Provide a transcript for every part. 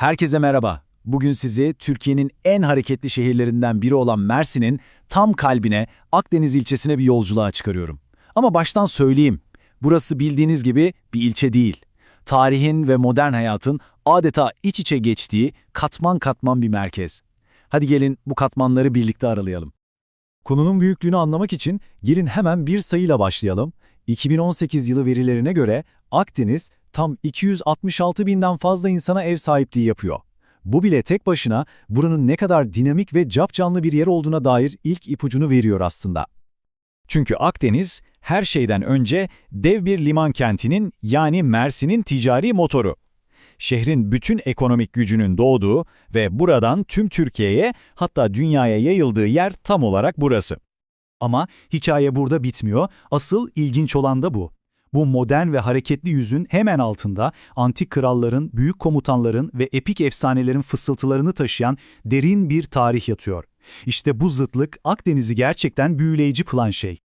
Herkese merhaba. Bugün sizi Türkiye'nin en hareketli şehirlerinden biri olan Mersin'in tam kalbine, Akdeniz ilçesine bir yolculuğa çıkarıyorum. Ama baştan söyleyeyim, burası bildiğiniz gibi bir ilçe değil. Tarihin ve modern hayatın adeta iç içe geçtiği katman katman bir merkez. Hadi gelin bu katmanları birlikte aralayalım. Konunun büyüklüğünü anlamak için gelin hemen bir sayıyla başlayalım. 2018 yılı verilerine göre Akdeniz tam 266 binden fazla insana ev sahipliği yapıyor. Bu bile tek başına buranın ne kadar dinamik ve capcanlı bir yer olduğuna dair ilk ipucunu veriyor aslında. Çünkü Akdeniz her şeyden önce dev bir liman kentinin yani Mersin'in ticari motoru. Şehrin bütün ekonomik gücünün doğduğu ve buradan tüm Türkiye'ye hatta dünyaya yayıldığı yer tam olarak burası. Ama hikaye burada bitmiyor, asıl ilginç olan da bu. Bu modern ve hareketli yüzün hemen altında antik kralların, büyük komutanların ve epik efsanelerin fısıltılarını taşıyan derin bir tarih yatıyor. İşte bu zıtlık Akdeniz'i gerçekten büyüleyici kılan şey.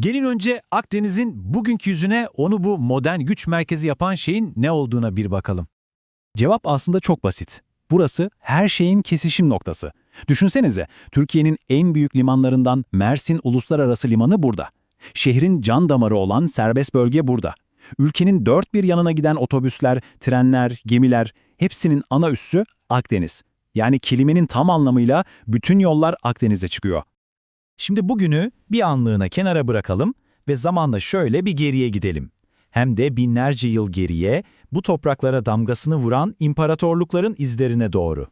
Gelin önce Akdeniz'in bugünkü yüzüne onu bu modern güç merkezi yapan şeyin ne olduğuna bir bakalım. Cevap aslında çok basit. Burası her şeyin kesişim noktası. Düşünsenize, Türkiye'nin en büyük limanlarından Mersin Uluslararası Limanı burada. Şehrin can damarı olan serbest bölge burada. Ülkenin dört bir yanına giden otobüsler, trenler, gemiler hepsinin ana üssü Akdeniz. Yani kelimenin tam anlamıyla bütün yollar Akdeniz'e çıkıyor. Şimdi bugünü bir anlığına kenara bırakalım ve zamanda şöyle bir geriye gidelim. Hem de binlerce yıl geriye bu topraklara damgasını vuran imparatorlukların izlerine doğru.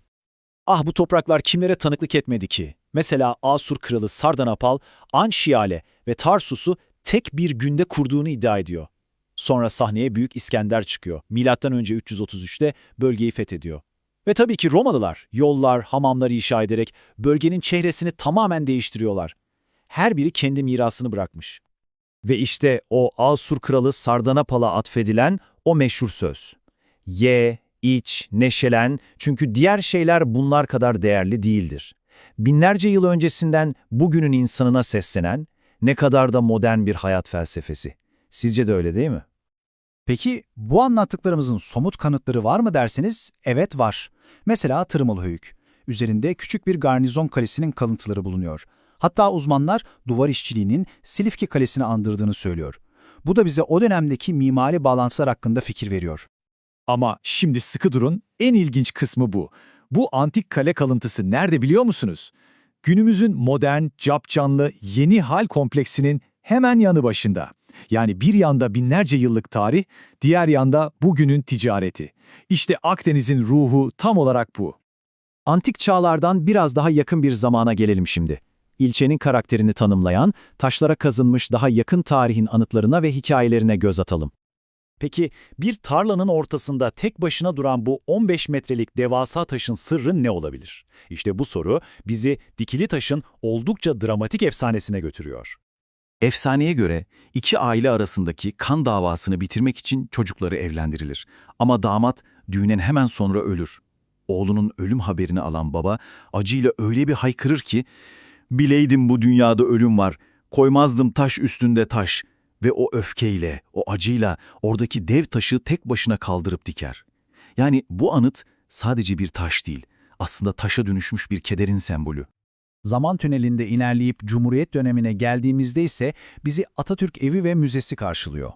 Ah bu topraklar kimlere tanıklık etmedi ki? Mesela Asur kralı Sardanapal, Anşiyale ve Tarsus'u tek bir günde kurduğunu iddia ediyor. Sonra sahneye Büyük İskender çıkıyor. Milattan önce 333'te bölgeyi fethediyor. Ve tabii ki Romalılar yollar, hamamlar inşa ederek bölgenin çehresini tamamen değiştiriyorlar. Her biri kendi mirasını bırakmış. Ve işte o Asur kralı Sardanapal'a atfedilen o meşhur söz. Ye, iç, neşelen çünkü diğer şeyler bunlar kadar değerli değildir. Binlerce yıl öncesinden bugünün insanına seslenen ne kadar da modern bir hayat felsefesi. Sizce de öyle değil mi? Peki bu anlattıklarımızın somut kanıtları var mı derseniz evet var. Mesela Tırmalıhöyük. Üzerinde küçük bir garnizon kalesinin kalıntıları bulunuyor. Hatta uzmanlar duvar işçiliğinin Silifke Kalesi'ni andırdığını söylüyor. Bu da bize o dönemdeki mimari bağlantılar hakkında fikir veriyor. Ama şimdi sıkı durun, en ilginç kısmı bu. Bu antik kale kalıntısı nerede biliyor musunuz? Günümüzün modern, capcanlı, yeni hal kompleksinin hemen yanı başında. Yani bir yanda binlerce yıllık tarih, diğer yanda bugünün ticareti. İşte Akdeniz'in ruhu tam olarak bu. Antik çağlardan biraz daha yakın bir zamana gelelim şimdi. İlçenin karakterini tanımlayan, taşlara kazınmış daha yakın tarihin anıtlarına ve hikayelerine göz atalım. Peki bir tarlanın ortasında tek başına duran bu 15 metrelik devasa taşın sırrı ne olabilir? İşte bu soru bizi Dikili Taş'ın oldukça dramatik efsanesine götürüyor. Efsaneye göre iki aile arasındaki kan davasını bitirmek için çocukları evlendirilir. Ama damat düğünen hemen sonra ölür. Oğlunun ölüm haberini alan baba acıyla öyle bir haykırır ki ''Bileydim bu dünyada ölüm var, koymazdım taş üstünde taş.'' Ve o öfkeyle, o acıyla oradaki dev taşı tek başına kaldırıp diker. Yani bu anıt sadece bir taş değil, aslında taşa dönüşmüş bir kederin sembolü. Zaman tünelinde ilerleyip Cumhuriyet dönemine geldiğimizde ise bizi Atatürk Evi ve Müzesi karşılıyor.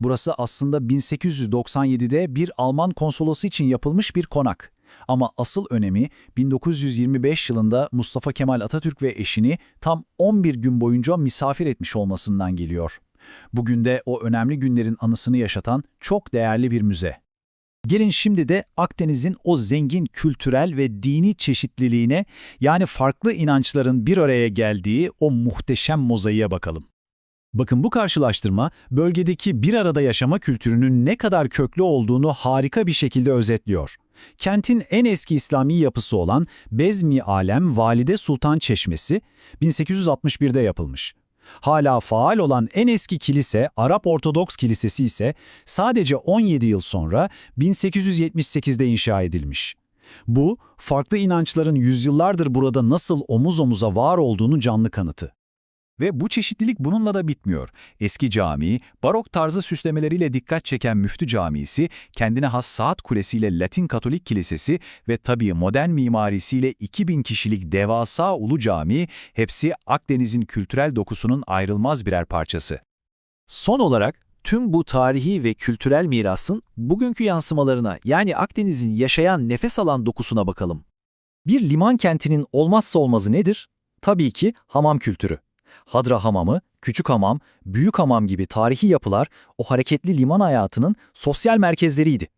Burası aslında 1897'de bir Alman konsolosu için yapılmış bir konak. Ama asıl önemi 1925 yılında Mustafa Kemal Atatürk ve eşini tam 11 gün boyunca misafir etmiş olmasından geliyor. Bugün de o önemli günlerin anısını yaşatan çok değerli bir müze. Gelin şimdi de Akdeniz'in o zengin kültürel ve dini çeşitliliğine yani farklı inançların bir araya geldiği o muhteşem mozaiğe bakalım. Bakın bu karşılaştırma bölgedeki bir arada yaşama kültürünün ne kadar köklü olduğunu harika bir şekilde özetliyor. Kentin en eski İslami yapısı olan Bezmi Alem Valide Sultan Çeşmesi 1861'de yapılmış. Hala faal olan en eski kilise Arap Ortodoks Kilisesi ise sadece 17 yıl sonra 1878'de inşa edilmiş. Bu, farklı inançların yüzyıllardır burada nasıl omuz omuza var olduğunu canlı kanıtı. Ve bu çeşitlilik bununla da bitmiyor. Eski cami, barok tarzı süslemeleriyle dikkat çeken Müftü Camisi, kendine has saat kulesiyle Latin Katolik Kilisesi ve tabii modern mimarisiyle 2000 kişilik devasa Ulu Cami, hepsi Akdeniz'in kültürel dokusunun ayrılmaz birer parçası. Son olarak tüm bu tarihi ve kültürel mirasın bugünkü yansımalarına yani Akdeniz'in yaşayan nefes alan dokusuna bakalım. Bir liman kentinin olmazsa olmazı nedir? Tabii ki hamam kültürü. Hadra Hamamı, Küçük Hamam, Büyük Hamam gibi tarihi yapılar o hareketli liman hayatının sosyal merkezleriydi.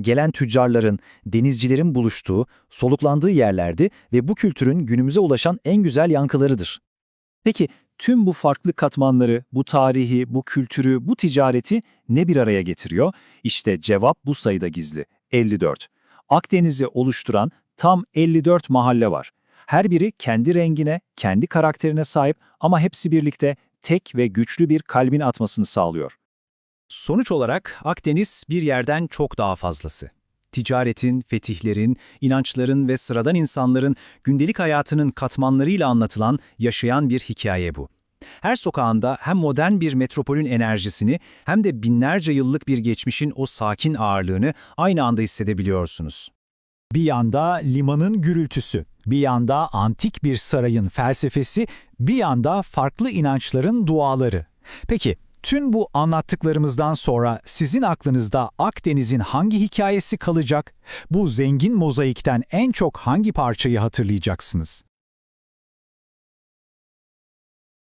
Gelen tüccarların, denizcilerin buluştuğu, soluklandığı yerlerdi ve bu kültürün günümüze ulaşan en güzel yankılarıdır. Peki tüm bu farklı katmanları, bu tarihi, bu kültürü, bu ticareti ne bir araya getiriyor? İşte cevap bu sayıda gizli. 54. Akdeniz'i oluşturan tam 54 mahalle var. Her biri kendi rengine, kendi karakterine sahip ama hepsi birlikte tek ve güçlü bir kalbin atmasını sağlıyor. Sonuç olarak Akdeniz bir yerden çok daha fazlası. Ticaretin, fetihlerin, inançların ve sıradan insanların gündelik hayatının katmanlarıyla anlatılan, yaşayan bir hikaye bu. Her sokağında hem modern bir metropolün enerjisini hem de binlerce yıllık bir geçmişin o sakin ağırlığını aynı anda hissedebiliyorsunuz. Bir yanda limanın gürültüsü, bir yanda antik bir sarayın felsefesi, bir yanda farklı inançların duaları. Peki, tüm bu anlattıklarımızdan sonra sizin aklınızda Akdeniz'in hangi hikayesi kalacak? Bu zengin mozaikten en çok hangi parçayı hatırlayacaksınız?